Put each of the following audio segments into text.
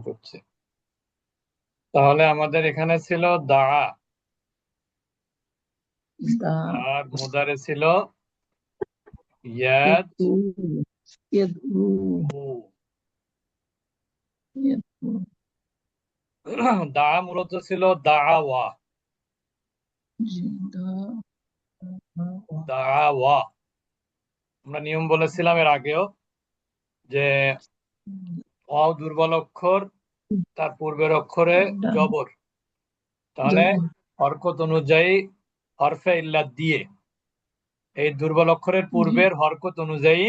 করছে। তাহলে আমাদের এখানে ছিল দা। আর মুদারে ছিল ইয়াদ। দা মূলত ছিল দাওয়া। দাওয়া। আমরা নিয়ম বলেছিলাম এর আগেও যে অ দুর্বল অক্ষর তার পূর্বের অক্ষরে জবর। তাহলে হরকত অনুযায়ী হরফে ইল্লাত দিয়ে। এই দুর্বল অক্ষরের পূর্বের হরকত অনুযায়ী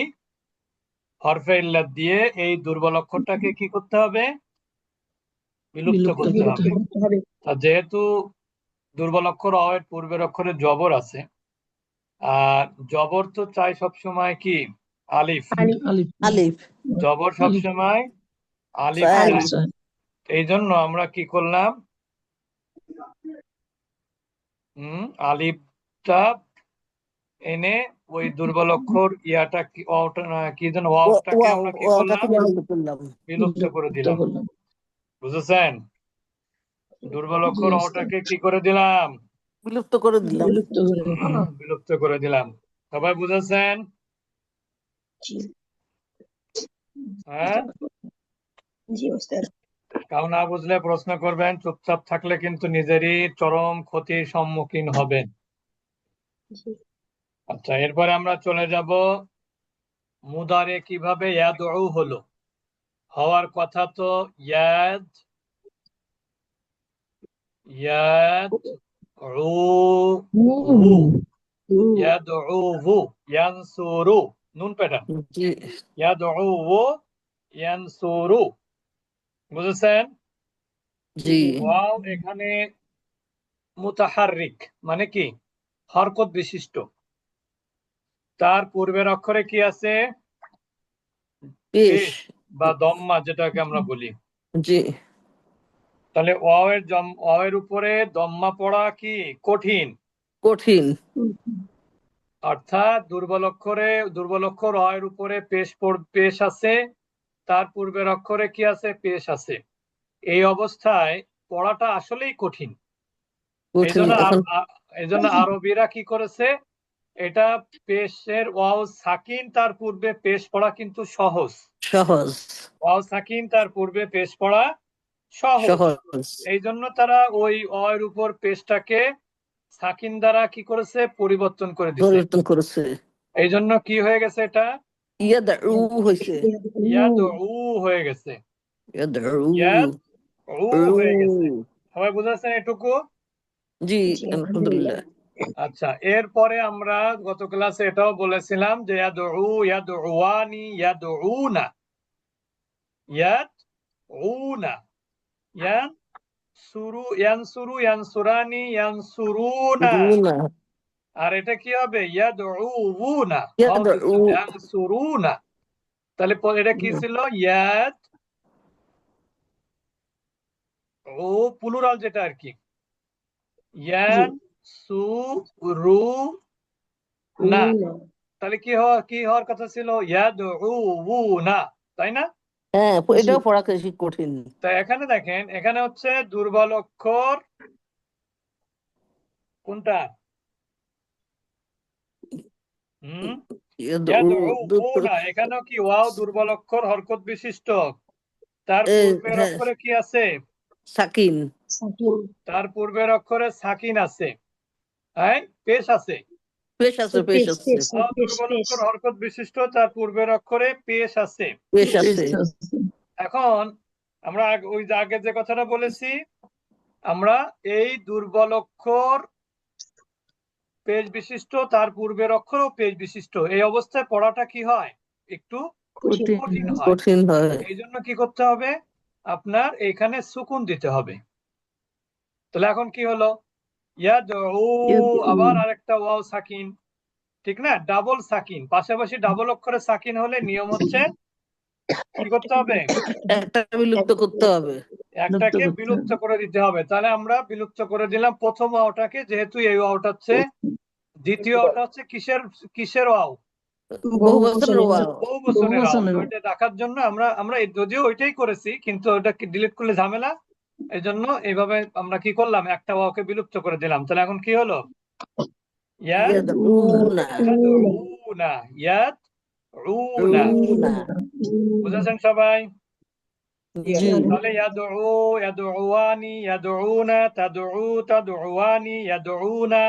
হরফে ইল্লাত দিয়ে এই দুর্বল অক্ষরটাকে কি করতে হবে? বিলুপ্ত করতে হবে। তা যেহেতু দুর্বল অক্ষর অ এর পূর্বের অক্ষরে জবর আছে আর জবর তো চাই সবসময় কি? আলিফ। আলিফ। আলিফ। জবর সবসময় আলিফ। এই জন্য আমরা কি করলাম? হম আলিফটা এনে ওই দুর্বল অক্ষর ইয়াটা কি কি যেন ওয়াওটাকে আমরা কি করলাম ওটাকে বিলুপ্ত করে দিলাম। বুঝেছেন? দুর্বল অক্ষর অটাকে কি করে দিলাম? বিলুপ্ত করে দিলাম। বিলুপ্ত করে দিলাম। বিলুপ্ত করে দিলাম। সবাই বুঝেছেন? হ্যাঁ? জি ওস্তাদ কাউ না বুঝলে প্রশ্ন করবেন চুপচাপ থাকলে কিন্তু নিজেরই চরম ক্ষতির সম্মুখীন হবেন। আচ্ছা এরপরে আমরা চলে যাব মুদারে কীভাবে ইয়াদউ হলো। হওয়ার কথা তো ইয়াদ ইয়াদ ইয়াদউহু ইয়ানসুরু নুন পেটা জি। ইয়াদউহু ইয়ানসুরু। বুঝেছেন? জি। ওয়াও এখানে মুতাহাররিক মানে কি? হরকত বিশিষ্ট। তার পূর্বের অক্ষরে কি আছে? পেশ। বা দম্মা যেটাকে আমরা বলি। জি। তাহলে ওয়াও এর জম ওয়াও এর উপরে দম্মা পড়া কি? কঠিন। কঠিন। অর্থাৎ দুর্বল অক্ষরে দুর্বল অক্ষর অ এর উপরে পেশ পেশ আছে। তার পূর্বের অক্ষরে কি আছে? পেশ আছে। এই অবস্থায় পড়াটা আসলেই কঠিন। এই কঠিন জন্য এখন এই জন্য আরবিরা কি করেছে? এটা পেশের ওয়াও সাকিন তার পূর্বে পেশ পড়া কিন্তু সহজ। সহজ। ওয়াও সাকিন তার পূর্বে পেশ পড়া সহজ। এই জন্য তারা ওই অ এর উপর পেশটাকে সাকিন দ্বারা কি করেছে? পরিবর্তন করে দিয়েছে পরিবর্তন করেছে। এই জন্য কি হয়ে গেছে এটা? ইয়াদউ হয়েছে ইয়াদউ হয়ে গেছে। ইয়াদউ ইয়াদ উ হয়ে গেছে। সবাই বুঝেছেন এটুকু জি আলহামদুলিল্লাহ। আচ্ছা এরপরে আমরা গত ক্লাসে এটাও বলেছিলাম যে ইয়াদউ ইয়াদউয়ানি ইয়াদউনা। ইয়াদউনা। ইয়ান সুরু ইয়ানসুরু ইয়ানসুরানি। ইয়ানসুরুনা। আর এটা কি হবে? ইয়াদউনা। ইয়ানসুরুনা। তাহলে এটা কি ছিল? ইয়াদ ও প্লুরাল যেটা আর কি। ইয়ান সু রু না তাহলে কি হওয়া কি হওয়ার কথা ছিল? ইয়াদউনা। তাই না? হ্যাঁ এটাও পড়া বেশি কঠিন। তা এখানে দেখেন এখানে হচ্ছে দুর্বল অক্ষর কোনটা? হুম? এখানেও কি ওয়াও দুর্বল অক্ষর হরকত বিশিষ্ট? তার পূর্বের হ্যাঁ। অক্ষরে কি আছে? সাকিন। তার পূর্বের অক্ষরে সাকিন আছে। হ্যাঁ পেশ আছে। পেশ আছে পেশ আছে। দুর্বল অক্ষর হরকত বিশিষ্ট তার পূর্বের অক্ষরে পেশ আছে। পেশ আছে। এখন আমরা ওই যে আগে যে কথাটা বলেছি আমরা এই দুর্বল অক্ষর পেজ বিশিষ্ট তার পূর্বের অক্ষরও পেজ বিশিষ্ট। এই অবস্থায় পড়াটা কি হয়? একটু কঠিন হয়। এই জন্য কি করতে হবে? আপনার এখানে সুকুন দিতে হবে। তাহলে এখন কি হলো। আবার আরেকটা ওয়াও সাকিন। ঠিক না? ডাবল সাকিন। পাশাপাশি ডাবল অক্ষরে সাকিন হলে নিয়ম হচ্ছে কি করতে হবে? একটা বিলুপ্ত করতে হবে। একটাকে বিলুপ্ত করে দিতে হবে। তাহলে আমরা বিলুপ্ত করে দিলাম প্রথম ওয়াওটাকে যেহেতু এই হচ্ছে দ্বিতীয় হচ্ছে কিসের কিসের রাখার জন্য আমরা আমরা যদিও ওইটাই করেছি কিন্তু ওটাকে ডিলিট করলে ঝামেলা? এই জন্য এইভাবে আমরা কি করলাম? একটা ওয়াওকে বিলুপ্ত করে দিলাম। তাহলে এখন কি হলো? ইয়া ইয়াদউনা উনা বুঝেছেন সবাই তাহলে ইয়াদউ ইয়াদউয়ানি ইয়াদউনা তাদউ তাদউয়ানি ইয়াদউনা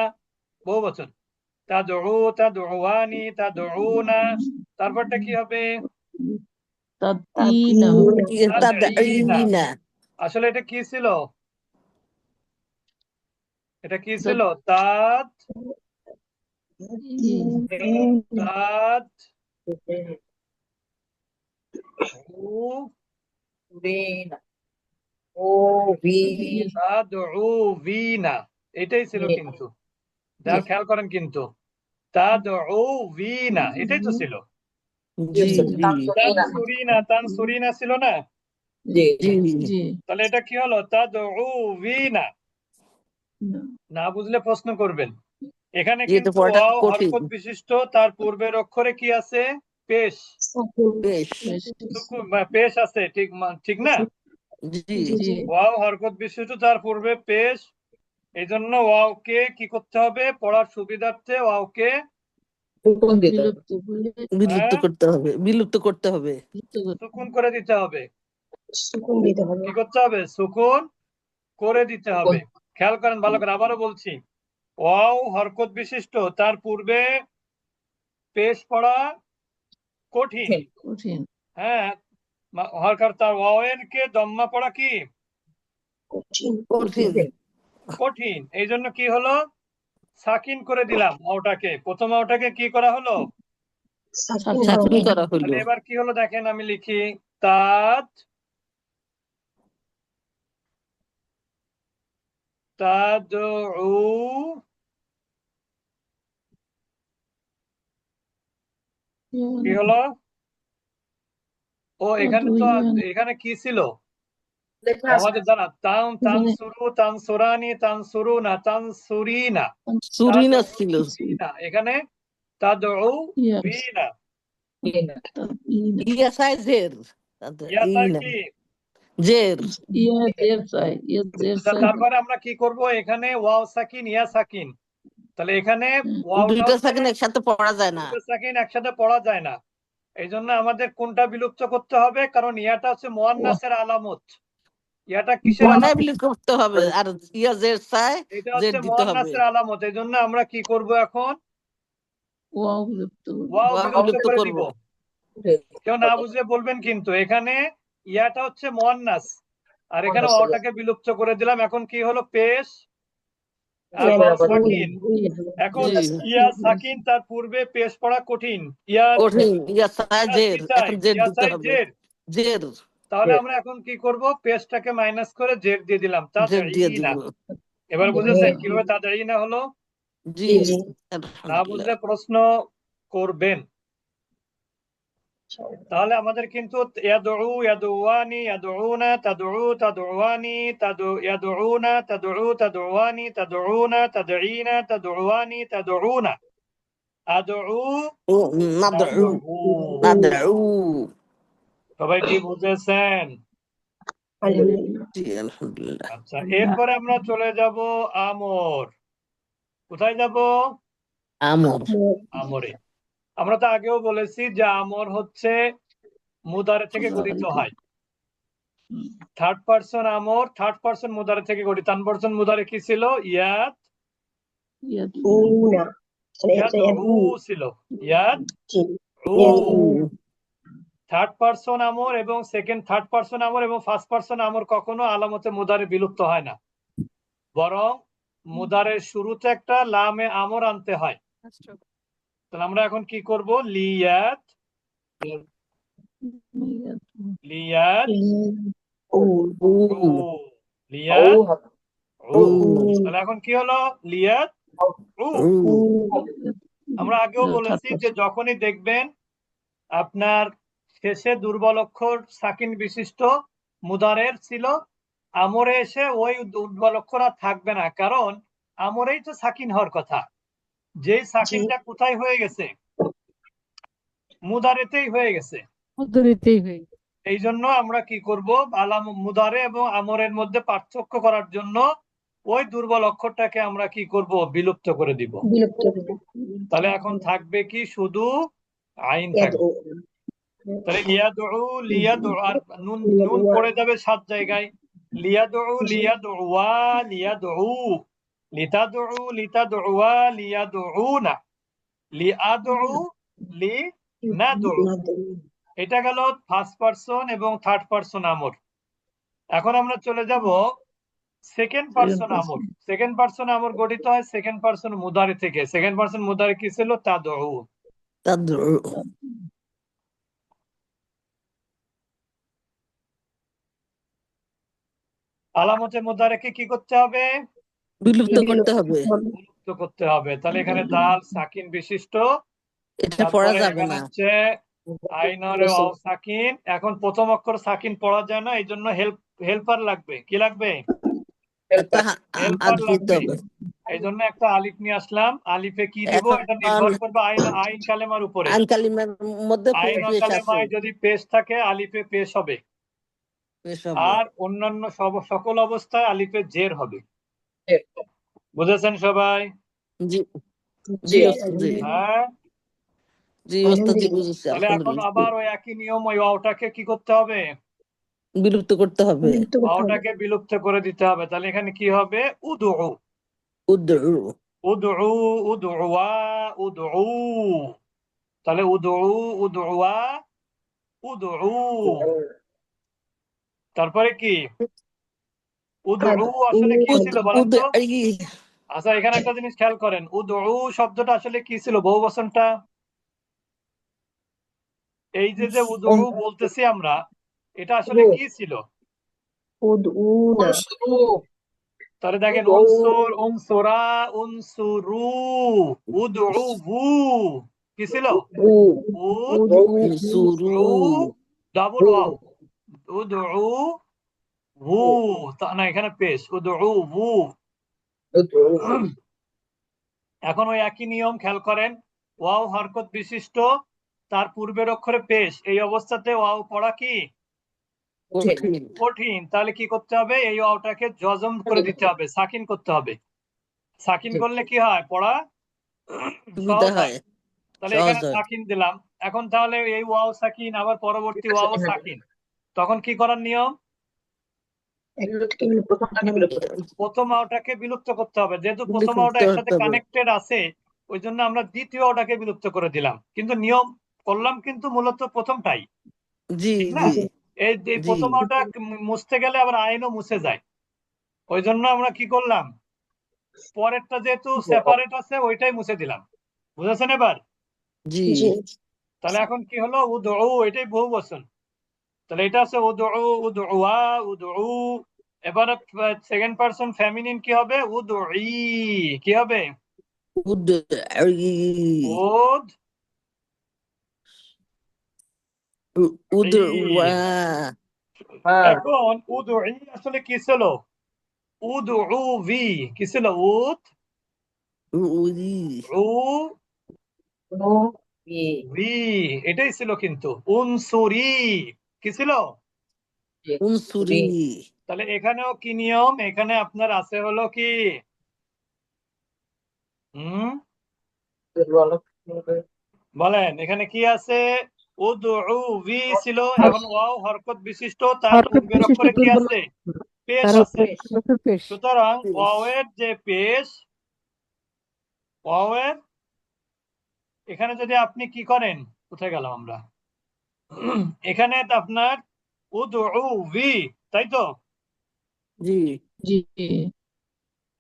বহু বচন তাদউ তাদউয়ানি তাদউনা তারপরটা কি হবে আসলে এটা কি ছিল এটা কি ছিল উ তাদউবিনা এটাই ছিল কিন্তু। খেয়াল করেন কিন্তু। তাদউবিনা এটাই তো ছিল। জি জি তানসুরিনা তানসুরিনা ছিল না? জি জি। তাহলে এটা কি হলো? তাদউবিনা না বুঝলে প্রশ্ন করবেন। এখানে কিন্তু বিশিষ্ট তার পূর্বের অক্ষরে কি আছে? পেশ। পেশ। আছে ঠিক ঠিক না? ওয়াও হরকত বিশিষ্ট তার পূর্বে পেশ। এই জন্য ওয়াওকে কি করতে হবে? পড়ার সুবিধার্থে ওয়াওকে বিলুপ্ত বিলুপ্ত হ্যাঁ? করতে হবে বিলুপ্ত করতে হবে। করে সুকুন করে দিতে হবে। দিতে হবে। কি করতে হবে? সুকুন করে দিতে হবে। খেয়াল করেন ভালো করে আবারও বলছি। ওয়াও হরকত বিশিষ্ট। তার পূর্বে পেশ পড়া কঠিন। কঠিন। হ্যাঁ হরকার তার ওয়াওয়ের কে? দম্মা পড়া কি? কঠিন কঠিন। কঠিন। এই জন্য কি হলো? সাকিন করে দিলাম ওটাকে। প্রথম ওটাকে কি করা হলো? এবার কি হলো দেখেন আমি লিখি। তাজ তাদউ কি হলো? ও এখানে তো এখানে কি ছিল? আমাদের জানা তান তান সুরু তান সুরানি তান সুরুনা তান সুরিনা। সুরিনা ছিল। এখানে তাদউ বিনা। ইয়াসাই জের। জের। ইয়া ইয়া তারপরে আমরা কি করব? এখানে ওয়াও সাকিন ইয়া সাকিন। তাহলে এখানে সেকেন্ড একসাথে পড়া যায় না। সাকিন একসাথে পড়া যায় না। এই জন্য আমাদের কোনটা বিলুপ্ত করতে হবে? কারণ ইয়াটা হচ্ছে মোয়ান্নাসের আলামত। ইয়াটা কিসের বিলুপ্ত করতে হবে? আর ইয়া জের সাই এটা হচ্ছে মোয়ান্নাসের আলামত। এই জন্য আমরা কি করব এখন? ওয়াও বিলুপ্ত করে ওয়াও ওয়াও বিলুপ্ত বিলুপ্ত করব। কেউ না বুঝলে বলবেন কিন্তু এখানে ইয়াটা হচ্ছে মোয়ান্নাস। আর এখানে বিলুপ্ত করে দিলাম। এখন কি হলো? পেশ। এখন ইয়া সাকিন তার পূর্বে পেশ পড়া কঠিন। ইয়া কঠিন ইয়া জের এখন জের দিতে হবে। জের। জের তাহলে আমরা এখন কি করব? পেজটাকে মাইনাস করে জেড দিয়ে দিলাম। এবার বুঝেছেন কীভাবে তাদঈনা হলো? জি। জি। না বুঝলে প্রশ্ন করবেন। তাহলে আমাদের কিন্তু ইয়াদউ ইয়াদউয়ানি ইয়াদউনা তাদউ তাদউয়ানি তাদু ইয়াদউনা তাদউ তাদউয়ানি তাদউনা তাদঈনা তাদউয়ানি তাদউনা আদউ নাদউ নাদউ সবাই কি বুঝেছেন? আলহামদুলিল্লাহ। আচ্ছা এরপরে আমরা চলে যাব আমর। কোথায় যাব? আমর। আমরে। আমরা তো আগেও বলেছি যে আমর হচ্ছে মুদারে থেকে গঠিত হয়। থার্ড পার্সন আমর থার্ড পার্সন মুদারে থেকে গঠিত। থার্ড পার্সন মুদারে কি ছিল? ইয়া ইয়াদ উ ছিল। উ। থার্ড পার্সন আমর এবং সেকেন্ড থার্ড পার্সন আমর এবং ফার্স্ট পার্সন আমর কখনো আলামতে মুদারে বিলুপ্ত হয় না। বরং মুদারের শুরুতে একটা লামে আমর আনতে হয়। তাহলে আমরা এখন কি করব? লিয়াত লিয়াত লিয়াত তাহলে এখন কি হলো? লিয়াত আমরা আগেও বলেছি যে যখনই দেখবেন আপনার শেষে দুর্বল অক্ষর সাকিন বিশিষ্ট মুদারের ছিল আমরে এসে ওই দুর্বল অক্ষর আর থাকবে না। কারণ আমরেই তো সাকিন হওয়ার কথা। যেই সাকিনটা কোথায় হয়ে গেছে? মুদারেতেই হয়ে গেছে। উদ্ধরিতেই হয়ে এই জন্য আমরা কি করব? আলাম মুদারে এবং আমরের মধ্যে পার্থক্য করার জন্য ওই দুর্বল অক্ষরটাকে আমরা কি করব? বিলুপ্ত করে দিব। বিলুপ্ত করে তাহলে এখন থাকবে কি? শুধু আইন থাকবে। ইয়াদউ তাহলে লিয়াদউ লিয়াদউ আর নুন নুন পড়ে যাবে সাত জায়গায়। লিয়াদউ লিয়াদউয়া লিয়াদউ। লিতাদউ লিতাদউয়া লিয়াদউনা লিআদউ লি এটা গেল ফার্স্ট পারসন এবং থার্ড পারসন আমর এখন আমরা চলে যাব সেকেন্ড পারসন আমর সেকেন্ড পারসন আমর গঠিত হয় সেকেন্ড পারসন মুদারি থেকে। সেকেন্ড পারসন মুদারি কি ছিল? তাদউ তাদউ আলামতে মুদারেকে কি করতে হবে? বিলুপ্ত করতে হবে। বিলুপ্ত করতে হবে। তাহলে এখানে দাল সাকিন বিশিষ্ট। এটা পড়া যাবে না। হচ্ছে আইনরে ওয়াও সাকিন। এখন প্রথম অক্ষর সাকিন পড়া যায় না এই জন্য হেল্প হেল্পার লাগবে। কি লাগবে? এই জন্য একটা আলিফ নিয়ে আসলাম। আলিফে কি দিব? এটা নির্ভর করবে আইন আইন কালেমার উপরে। আইন কালিমার মধ্যে আইন কালেমায় যদি পেশ থাকে আলিফে পেশ হবে। পেশ হবে। আর অন্যান্য সব সকল অবস্থায় আলিফে জের হবে। বুঝেছেন সবাই? জি। জি হ্যাঁ? জি ওস্তাদ বুঝেছি তাহলে এখন আবার ওই একই নিয়ম ওই ওয়াওটাকে কি করতে হবে? বিলুপ্ত করতে হবে। ওয়াওটাকে বিলুপ্ত করে দিতে হবে। তাহলে এখানে কি হবে? উদু উদ্দু উদু উদুয়া উদু তাহলে উদু উদুয়া উদু তারপরে কি? উদু আসলে কি ছিল বলেন তো আচ্ছা এখানে একটা জিনিস খেয়াল করেন। উদু শব্দটা আসলে কি ছিল? বহু বচনটা? এই যে যে উদু বলতেছি আমরা এটা আসলে কি ছিল? তাহলে দেখেন উনসুর উনসুরা উনসুরু উদউহু কি ছিল? উদ। ডাবল ওয়াও উদউ তা না এখানে পেশ উদউ হু এখন ওই একই নিয়ম খেয়াল করেন ওয়াও হরকত বিশিষ্ট তার পূর্বের অক্ষরে পেশ এই অবস্থাতে ওয়াও পড়া কি? কঠিন। তাহলে কি করতে হবে? এই ওয়াওটাকে জজম করে দিতে হবে সাকিন করতে হবে। সাকিন করলে কি হয়? পড়া? হয়। হয়। তাহলে এখানে সাকিন দিলাম। এখন তাহলে এই ওয়াও সাকিন আবার পরবর্তী ওয়াও সাকিন। তখন কি করার নিয়ম? প্রথম ওয়াওটাকে বিলুপ্ত করতে হবে। যেহেতু প্রথম সাথে কানেক্টেড আছে ওই জন্য আমরা দ্বিতীয় ওয়াওটাকে বিলুপ্ত করে দিলাম। কিন্তু নিয়ম করলাম কিন্তু মূলত প্রথমটাই। জি এই প্রথম ওয়াওটা মুছতে গেলে আবার আইনও মুছে যায়। ওই জন্য আমরা কি করলাম? পরেরটা যেহেতু সেপারেট আছে ওইটাই মুছে দিলাম। বুঝেছেন এবার? জি। জি। তাহলে এখন কি হলো? উদউ এটাই বহু বচন তাহলে এটা আছে উদউ উদউয়া উদউ এবারে সেকেন্ড পারসন ফেমিনিন কি হবে? উদউই কি হবে? উদ। উদ উদ ওয়া এখন উদউই আসলে কি ছিল? উদউ ভি কি ছিল? উদ। উই উ ভি এটাই ছিল কিন্তু। উনসুরি। কি ছিল? উনসুরি তাহলে এখানেও কি নিয়ম? এখানে আপনার আছে হলো কি? হুম? বলেন এখানে কি আছে? উদউ ভি ছিল এখন ওয়াও হরকত বিশিষ্ট তার পূর্বের অক্ষরে কি আছে? পেশ আছে। সুতরাং। ওয়াওয়ের যে পেশ ওয়াওয়ের এখানে যদি আপনি কি করেন? কোথায় গেলাম আমরা? এখানে তো আপনার উদউ ভি তাই তো? জি। জি।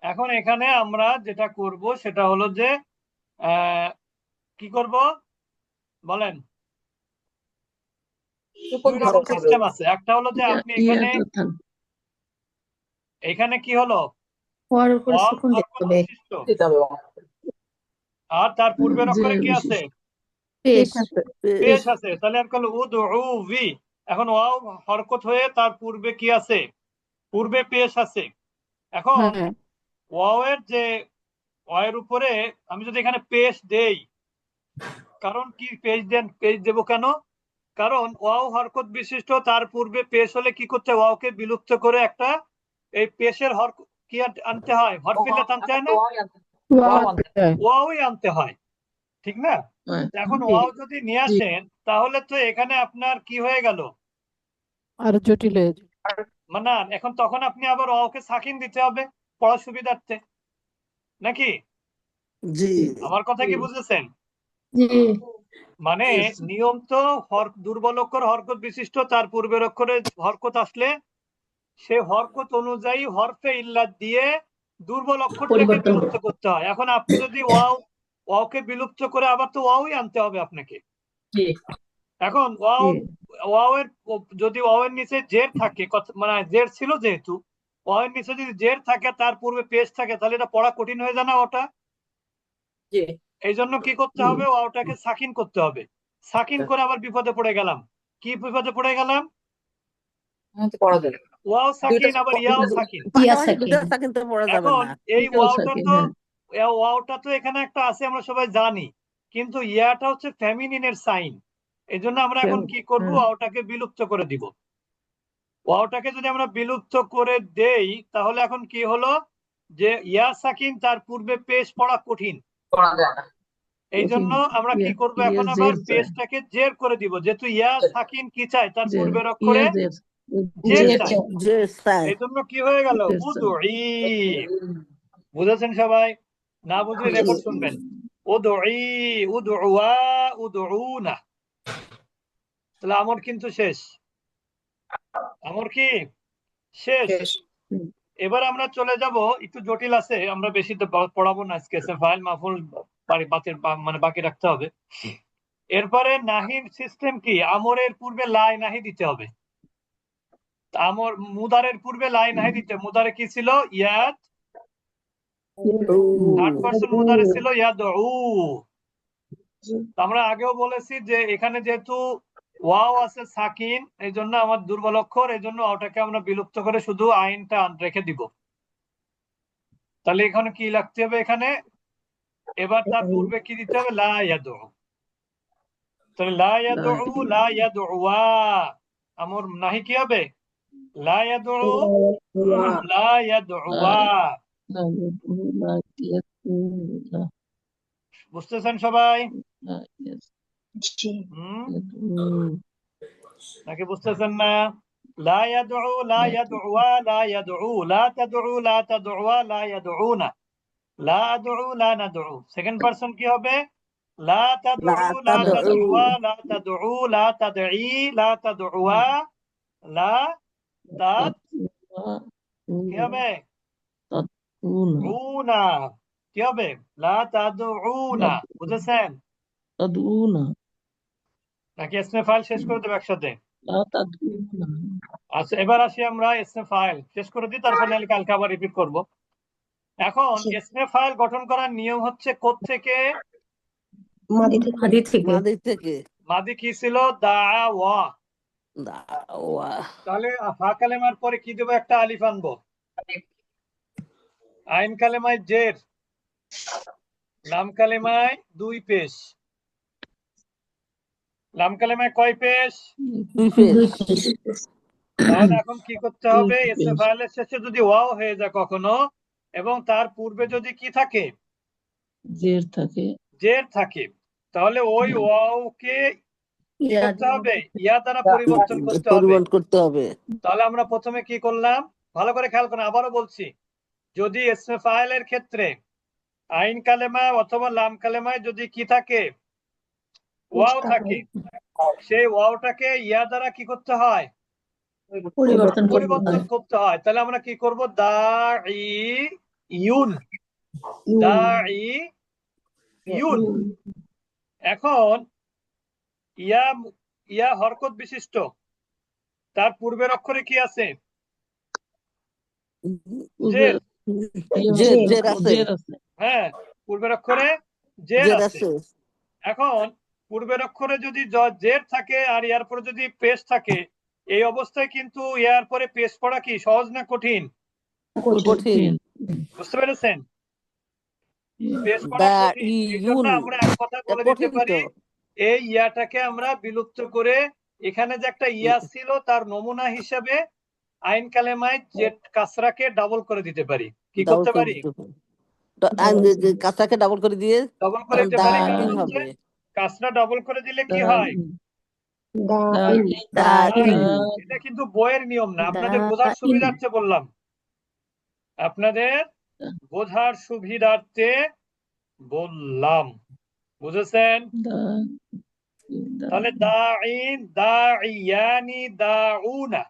এখন এখানে আমরা যেটা করব সেটা হলো যে কি করব? বলেন। সিস্টেম আছে। একটা হলো যে আপনি এখানে এখানে কি হলো? আর তার পূর্বের অক্ষরে কি আছে? পেশ পেশ আছে। তাহলে আর কল উদউ এখন ওয়াও হরকত হয়ে তার পূর্বে কি আছে? পূর্বে পেশ আছে। এখন হ্যাঁ। ওয়াও এর যে ওয়ের উপরে আমি যদি এখানে পেশ দেই কারণ কি পেজ দেন পেজ দেব কেন? কারণ ওয়াও হরকত বিশিষ্ট তার পূর্বে পেশ হলে কি করতে? ওয়াওকে বিলুপ্ত করে একটা এই পেশের হর কি আনতে হয়? হরফিল্লাত আনতে হয় না? ওয়াও হয়। ওয়াওই আনতে হয়। ঠিক না। এখন ওয়াও যদি নিয়ে আসেন তাহলে তো এখানে আপনার কি হয়ে গেল? আর জটিল হয়ে যাবে। মানে এখন তখন আপনি আবার ওয়াওকে সাকিন দিতে হবে পড়ার সুবিধার্থে নাকি? জি। আমার কথা কি বুঝেছেন? মানে নিয়ম তো হর দুর্বল অক্ষর হরকত বিশিষ্ট তার পূর্বের অক্ষরে হরকত আসলে সে হরকত অনুযায়ী হরফে ইল্লাত দিয়ে দুর্বল অক্ষরটাকে বিলুপ্ত করতে হয়। এখন আপনি যদি ওয়াও ওয়াওকে বিলুপ্ত করে আবার তো ওয়াওই আনতে হবে আপনাকে। এখন ওয়াও ওয়াও এর যদি ওয়াও এর নিচে জের থাকে মানে জের ছিল যেহেতু ওয়াও এর নিচে যদি জের থাকে তার পূর্বে পেশ থাকে তাহলে এটা পড়া কঠিন হয়ে যায় না ওটা? এই জন্য কি করতে হবে? ওয়াওটাকে সাকিন করতে হবে। সাকিন করে আবার বিপদে পড়ে গেলাম। কি বিপদে পড়ে গেলাম? ওয়াও সাকিন আবার ইয়াও সাকিন। ইয়া এখন এই ওয়াওটা তো হ্যাঁ। ওয়াওটা তো এখানে একটা আছে আমরা সবাই জানি। কিন্তু ইয়াটা হচ্ছে ফেমিনিনের সাইন। এই জন্য আমরা এখন কি করব? হুম। ওয়াওটাকে বিলুপ্ত করে দিব। ওয়াওটাকে যদি আমরা বিলুপ্ত করে দেই তাহলে এখন কি হলো? যে ইয়া সাকিন তার পূর্বে পেশ পড়া কঠিন। এই জন্য আমরা কি ইয়া- করব এখন আবার। পেশটাকে জের করে দিব। যেহেতু ইয়া সাকিন কি চাই তার পূর্বের অক্ষরে ইয়া সাই এই জন্য কি হয়ে গেল। বুঝেছেন সবাই? না বুঝলে রেকর্ড শুনবেন। উদুই উদুয়া উদুনা তাহলে আমর কিন্তু শেষ। আমর কি? শেষ। এবার আমরা চলে যাব একটু জটিল আছে আমরা বেশি তো পড়াবো না আজকে ফাইল মাহফুল বাড়ি- বাতির বা- মানে বাকি রাখতে হবে। এরপরে নাহির সিস্টেম কি? আমরের পূর্বে লাই নাহি দিতে হবে। আমর মুদারের পূর্বে লাই নাহি দিতে মুদারে কি ছিল? ইয়াদ থার্ড পার্সন মুদারে ছিল ইয়াদ আমরা আগেও বলেছি যে এখানে যেহেতু ওয়াও আছে সাকিন এই জন্য আমার দুর্বল অক্ষর এই জন্য ওটাকে আমরা বিলুপ্ত করে শুধু আইনটা রেখে দিব। তাহলে এখানে কি লাগতে হবে এখানে? এবার তার পূর্বে কি দিতে হবে? লা ইয়াদু তাহলে লা ইয়াদু লা ইয়াদুয়া আমর নাহি কি হবে? লা লা ইয়াদুয়া বুঝতেছেন সবাই? জি। হুম? নাকি বুঝতেছেন না? লা ইয়াদউ লা ইয়াদউয়া লা ইয়াদউ লা তাদউ লা তাদউয়া লা ইয়াদউনা। লা আদউ লা নাদউ। সেকেন্ড পারসন কি হবে? লা তাদউ লা লা তাদউ। তাদউয়া লা তাদউ লা তাদঈ লা তাদউয়া লা তাদ কি হবে? উনা কি হবে লা তাদউনা বুঝেছেন নাকি এসমে ফাইল শেষ করে দেবে একসাথে আচ্ছা এবার আসি আমরা এসমে ফাইল শেষ করে দিই তারপর নাহলে কালকে আবার রিপিট করব এখন জি। এসমে ফাইল গঠন করার নিয়ম হচ্ছে কোত্থেকে মাদি থেকে মাদি থেকে মাদি থেকে মাদি কি ছিল দাওয়া দাওয়া তাহলে ফা কালেমার পরে কি দেবো একটা আলিফ আনব আইন কালেমায় জের লাম কালেমায় দুই পেশ। লাম কালেমায় কয় পেশ? তাহলে এখন কি করতে হবে? এসমে শেষে যদি ওয়াও হয়ে যায় কখনো এবং তার পূর্বে যদি কি থাকে? জের থাকে। জের থাকে। তাহলে ওই ওয়াওকে কি করতে হবে ইয়া দ্বারা পরিবর্তন করতে হবে। করতে হবে। তাহলে আমরা প্রথমে কি করলাম? ভালো করে খেয়াল করুন আবারও বলছি। যদি এসমে ফাইলের ক্ষেত্রে আইন কালেমা অথবা লাম কালেমায় যদি কি থাকে ওয়াও থাকে সেই ওয়াওটাকে ইয়া দ্বারা কি করতে হয়? পরিবর্তন করতে হয়। তাহলে আমরা কি করব? দা ইউন। দা ই ইউন। এখন ইয়া ইয়া হরকত বিশিষ্ট। তার পূর্বের অক্ষরে কি আছে? জের হ্যাঁ পূর্বের অক্ষরে জের আছে এখন পূর্বের অক্ষরে যদি জের থাকে আর ইয়ার পরে যদি পেশ থাকে এই অবস্থায় কিন্তু ইয়ার পরে পেশ পড়া কি সহজ না কঠিন? কঠিন। বুঝতে পেরেছেন? পেশ পড়া। আমরা এক কথা বলে দিতে পারি এই ইয়াটাকে আমরা বিলুপ্ত করে এখানে যে একটা ইয়া ছিল তার নমুনা হিসাবে আইন কালেমায় যে কাসরাকে ডাবল করে দিতে পারি। কি করতে পারি? কাঁচাকে ডাবল করে দিয়ে ডাবল করে দিতে পারি কাসরা ডাবল করে দিলে কি হয়। এটা কিন্তু বইয়ের নিয়ম না আপনাদের বোঝার। সুবিধার্থে বললাম। আপনাদের বোঝার সুবিধার্থে বললাম। বুঝেছেন? তাহলে দা- দা- তাহলে দাইন দাইয়ানি দাউনা।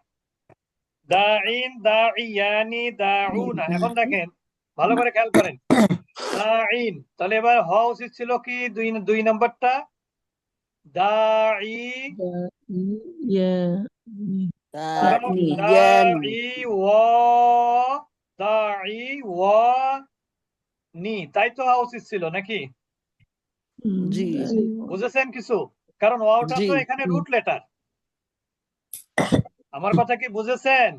দাইন দাইয়ানি দাউনা। এখন দেখেন ভালো করে খেয়াল করেন। দাইন তাহলে এবার হওয়া উচিত ছিল কি? দুই দুই নাম্বারটা? দাই দাই দাই নি। তাই তো হওয়া উচিত ছিল নাকি? জি। বুঝেছেন কিছু? কারণ ওয়াওটা তো এখানে রুট লেটার আমার কথা কি বুঝেছেন।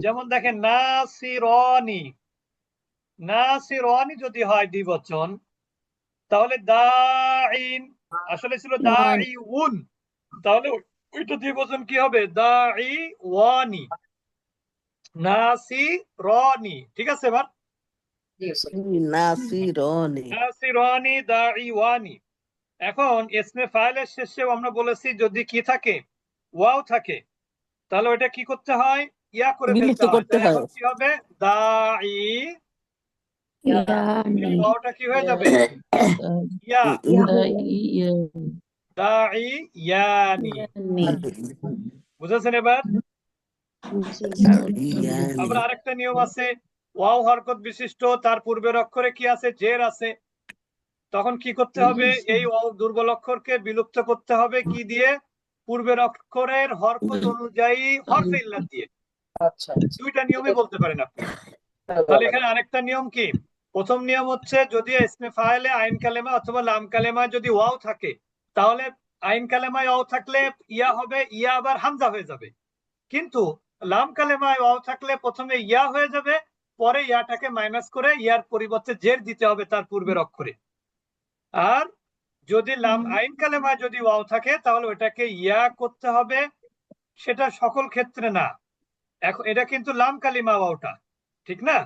যেমন দেখেন নাসিরনি নাসিরনি যদি হয় দ্বিবচন তাহলে দাইন আসলে ছিল দাই উন তাহলে ওই- ওইটা দ্বিবচন কি হবে? দাই ওয়ানি নাসিরনি ঠিক আছে এবার? নাসিরনি নাসিরানি দাইওয়ানি এখন ইসমে ফাইলের শেষে আমরা বলেছি যদি কি থাকে ওয়াও থাকে। তাহলে ওটা কি করতে হয়? ইয়া করে বিলুপ্ত ফেলতে করতে হয়। কি হবে? দাই এই ওয়াওটা কি হয়ে যাবে? ইয়া। ইয়ানি। বুঝেছেন এবার? আবার আরেকটা নিয়ম আছে। ওয়াও হরকত বিশিষ্ট তার পূর্বের অক্ষরে কি আছে? জের আছে। তখন কি করতে হবে? এই ওয়াও দুর্বল অক্ষরকে বিলুপ্ত করতে হবে। কি দিয়ে? পূর্বের অক্ষরের হরকত অনুযায়ী হরফে ইল্লাত দিয়ে। আচ্ছা দুইটা নিয়মে বলতে পারেন আপনি। তাহলে এখানে আরেকটা নিয়ম কি? প্রথম নিয়ম হচ্ছে যদি ইসমে ফাইলে আইন কালেমা অথবা লাম কালেমায় যদি ওয়াও থাকে তাহলে আইন কালেমায় ওয়াও থাকলে ইয়া হবে ইয়া আবার হামজা হয়ে যাবে। কিন্তু লাম কালেমায় ওয়াও থাকলে প্রথমে ইয়া হয়ে যাবে পরে ইয়াটাকে মাইনাস করে ইয়ার পরিবর্তে জের দিতে হবে তার পূর্বের অক্ষরে। আর যদি লাম আইন কালেমায় যদি ওয়াও থাকে তাহলে ওটাকে ইয়া করতে হবে সেটা সকল ক্ষেত্রে না। এখন এটা কিন্তু লাম কালিমা ওয়াওটা ঠিক না?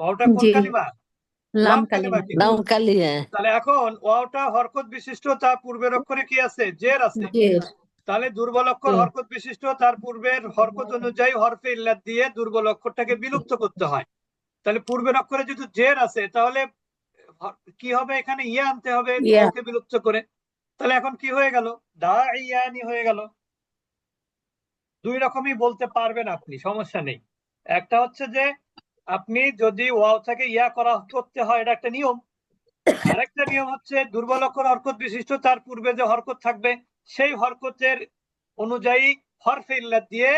ওয়াওটা কোন। কালিমা লাম কালিমা কালি হ্যাঁ। তাহলে এখন ওয়াওটা হরকত বিশিষ্ট তার পূর্বের অক্ষরে কি আছে? জের আছে। তাহলে দুর্বল অক্ষর হরকত বিশিষ্ট তার পূর্বের হরকত অনুযায়ী হরফে ইল্লাত দিয়ে দুর্বল অক্ষরটাকে বিলুপ্ত করতে হয়। তাহলে পূর্বের অক্ষরে যদি জের আছে তাহলে কি হবে এখানে? ইয়া আনতে হবে ওকে বিলুপ্ত করে। তাহলে এখন কি হয়ে গেল? দা ইয়ানি হয়ে গেল। দুই রকমই বলতে পারবেন আপনি সমস্যা নেই। একটা হচ্ছে যে আপনি যদি ওয়াও থেকে ইয়া করা করতে হয় এটা একটা নিয়ম। আরেকটা নিয়ম হচ্ছে দুর্বল অক্ষর হরকত বিশিষ্ট তার পূর্বে যে হরকত থাকবে সেই হরকতের অনুযায়ী হরফে ইল্লাত দিয়ে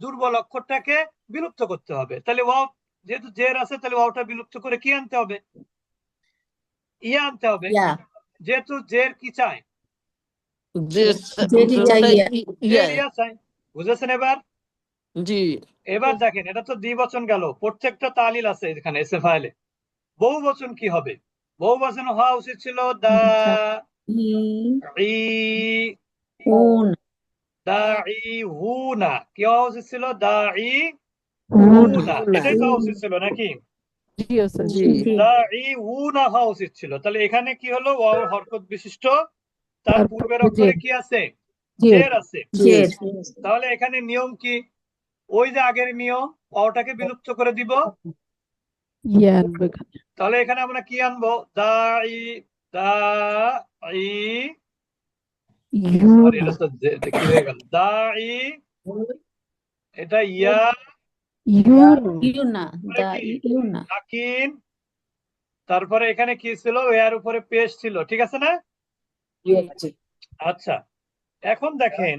দুর্বল অক্ষরটাকে বিলুপ্ত করতে হবে। তাহলে ওয়াও যেহেতু জের আছে তাহলে ওয়াওটা বিলুপ্ত করে কি আনতে হবে? ইয়া আনতে হবে। যেহেতু জের কি চায় চাই? বুঝেছেন এবার? জি। এবার দেখেন এটা তো দ্বিবচন গেল। প্রত্যেকটা তালিল আছে এখানে এসে ফাইলে। বহু বচন কি হবে? বহু বচন হওয়া উচিত ছিল দা ই ই উন দাই হুনা। কি হওয়া উচিত ছিল। হুনা। এটাই হওয়া উচিত ছিল নাকি? উচিত ছিল। তাহলে এখানে কি হলো? ওয়াও হরকত বিশিষ্ট। তার পূর্বের অক্ষরে কি আছে? জের আছে। তাহলে এখানে নিয়ম কি? ওই যে আগের নিয়ম ওটাকে বিলুপ্ত করে দিব। ইয়া তাহলে এখানে আমরা কি আনব? দাই হয়ে গেল? দাই এটা ইয়া। ইউন ইউনা দা ইউনা সাকিন তারপরে এখানে কি ছিল? এর উপরে পেশ ছিল ঠিক আছে না? আচ্ছা এখন দেখেন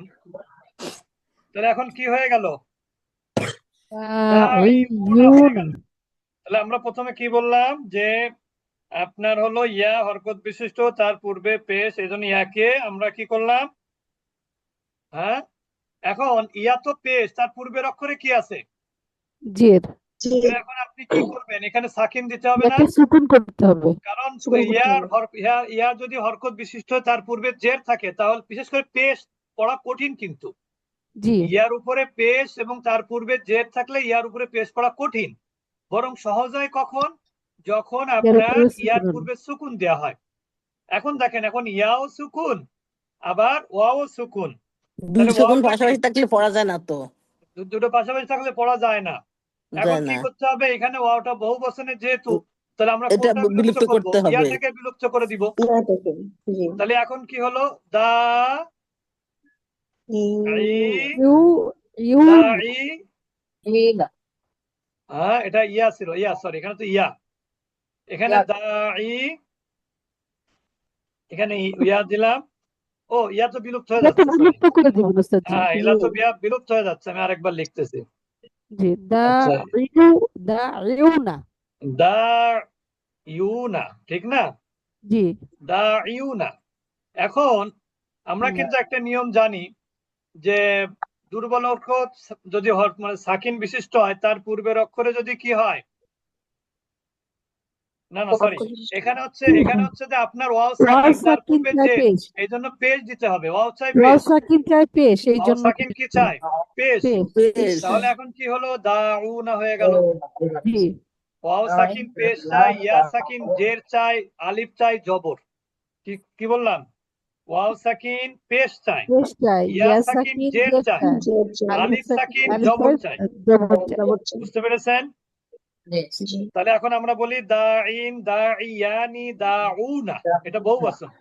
তাহলে এখন কি হয়ে গেল? তাহলে আমরা প্রথমে কি বললাম? যে আপনার হলো ইয়া হরকত বিশিষ্ট তার পূর্বে পেশ এই জন্য ইয়াকে আমরা কি করলাম? হ্যাঁ? এখন ইয়া তো পেশ তার পূর্বের অক্ষরে কি আছে? জের এখন আপনি কি করবেন? এখানে সাকিন দিতে হবে না? সুকুন করতে হবে। কারণ সুকুন ইয়ার ইয়া ইয়া যদি হরকত বিশিষ্ট তার পূর্বে জের থাকে। তাহলে বিশেষ করে পেশ পড়া কঠিন কিন্তু। জি। ইয়ার উপরে পেশ এবং তার পূর্বে জের থাকলে ইয়ার উপরে পেশ পড়া কঠিন। বরং সহজ হয় কখন? যখন আপনার ইয়ার পূর্বে সুকুন দেওয়া হয়। এখন দেখেন এখন ইয়াও সুকুন আবার ওয়াও সুকুন। দুই ওয়াওটা পাশাপাশি থাকলে পড়া যায় না তো? দুটো পাশাপাশি থাকলে পড়া যায় না। এখন কি করতে হবে? এখানে ওয়াওটা বহু বচনের যেহেতু তাহলে আমরা এটা বিলুপ্ত করতে হবে। ইয়াটাকে বিলুপ্ত করে দিব। তাহলে এখন কি হলো? দা ইউ ইউ হ্যাঁ এটা ইয়া ছিল ইয়া সরি এখানে তো ইয়া। এখানে। দাই এখানে ইয়া দিলাম। ও ইয়া তো বিলুপ্ত হয়ে যাচ্ছে। বিলুপ্ত করে দিবেন ওস্তাদ হ্যাঁ ইলা তো বিয়া বিলুপ্ত হয়ে যাচ্ছে আমি আরেকবার লিখতেছি। জি দা আচ্ছা। ইউ দা ইউনা দা ইউনা ঠিক না? জি। দা ইউনা এখন আমরা কিন্তু একটা নিয়ম জানি যে দুর্বল অক্ষর যদি মানে সাকিন বিশিষ্ট হয় তার পূর্বের অক্ষরে যদি কি হয় না না সরি এখানে হচ্ছে এখানে হচ্ছে যে আপনার ওয়াও পেশ। এই জন্য পেজ দিতে হবে ওয়াও চাই ওয়াও পেজ সাকিন চাই পেশ এই জন্য কি চাই? পেজ তাহলে এখন কি হলো? দাউনা হয়ে গেল। জি। ওয়াও সাকিন পেশ চাই ইয়া সাকিন জের চাই আলিফ চাই জবর। কি কি বললাম? ওয়াও সাকিন পেশ চাই। ইয়া সাকিন জের চাই। আলিফ সাকিন জবর চাই, চাই। জবর চাই। বুঝতে পেরেছেন? তাহলে এখন আমরা বলি দাইন দাইয়ানি দাউনা। এটা বহু বচন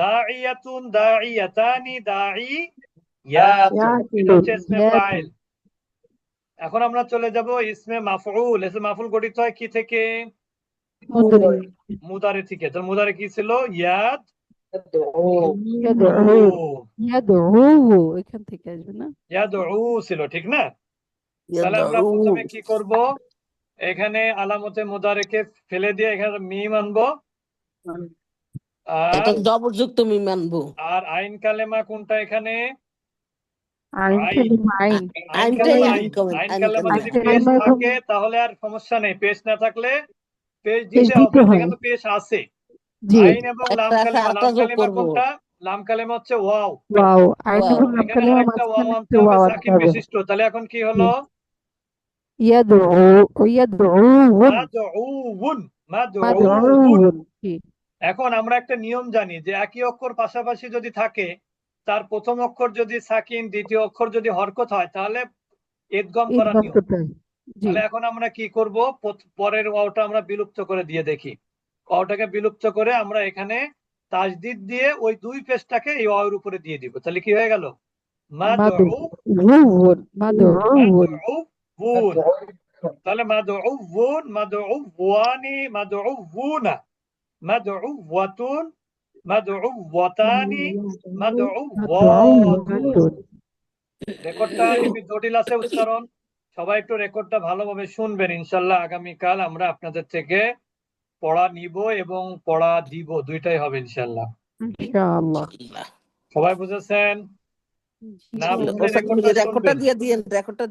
দাইয়াতুন দাইয়াতানি দাই ইয়াতুন এটা হচ্ছে ইসমে ইয়াতুন। এখন আমরা চলে যাব ইসমে মাফউল। ইসমে মাফউল গঠিত হয় কি থেকে? মুদারি থেকে। তাহলে মুদারে কি ছিল? ইয়াদ। এখান থেকে আসবে না? ইয়াদউ ছিল ঠিক না? তাহলে আমরা প্রথমে কি করব? এখানে আলামতে মুদারেকে ফেলে দিয়ে এখানে মিম আনব। আর জবরযুক্ত আইন কালেমা কোনটা এখানে? আইন। কালিমা কালেমা কালেমা। যদি পেশ থাকে তাহলে আর সমস্যা নেই। পেশ না থাকলে পেশ দিতে হবে। কিন্তু পেশ আছে। আইন এবং লাম কালেমা লাম কালেমা কোনটা? লাম কালেমা হচ্ছে ওয়াও। ওয়াও। আইন। এবং এখানে ওয়াও মাঝখানে বিশিষ্ট। তাহলে এখন কি হলো? মাদউউন মাদউউন এখন আমরা একটা নিয়ম জানি যে একই অক্ষর পাশাপাশি যদি থাকে তার প্রথম অক্ষর যদি সাকিন দ্বিতীয় অক্ষর যদি হরকত হয় তাহলে ইদগম করা নিয়ম। তাহলে এখন আমরা কি করব? পরের ওয়াওটা আমরা বিলুপ্ত করে দিয়ে দেখি। ওয়াওটাকে বিলুপ্ত করে আমরা এখানে তাজদিদ দিয়ে ওই দুই পেজটাকে এই ওয়াওয়ের উপরে দিয়ে দিব। তাহলে কি হয়ে গেল? মাদউ মাদউন মাদউউন তাহলে মাদউউন মাদউওয়ানি মাদউউনা মাদউওয়াতুন মাদউওয়াতানি মাদউওয়াতুন মাদউন রেকর্ডটা একটু জটিল আছে উচ্চারণ। সবাই একটু রেকর্ডটা ভালোভাবে শুনবেন ইনশাল্লাহ আগামীকাল আমরা আপনাদের থেকে পড়া নিব এবং পড়া দিব দুইটাই হবে ইনশাল্লাহ। সবাই বুঝেছেন? না রেকর্ডটা দিয়ে দিয়েন রেকর্ডটা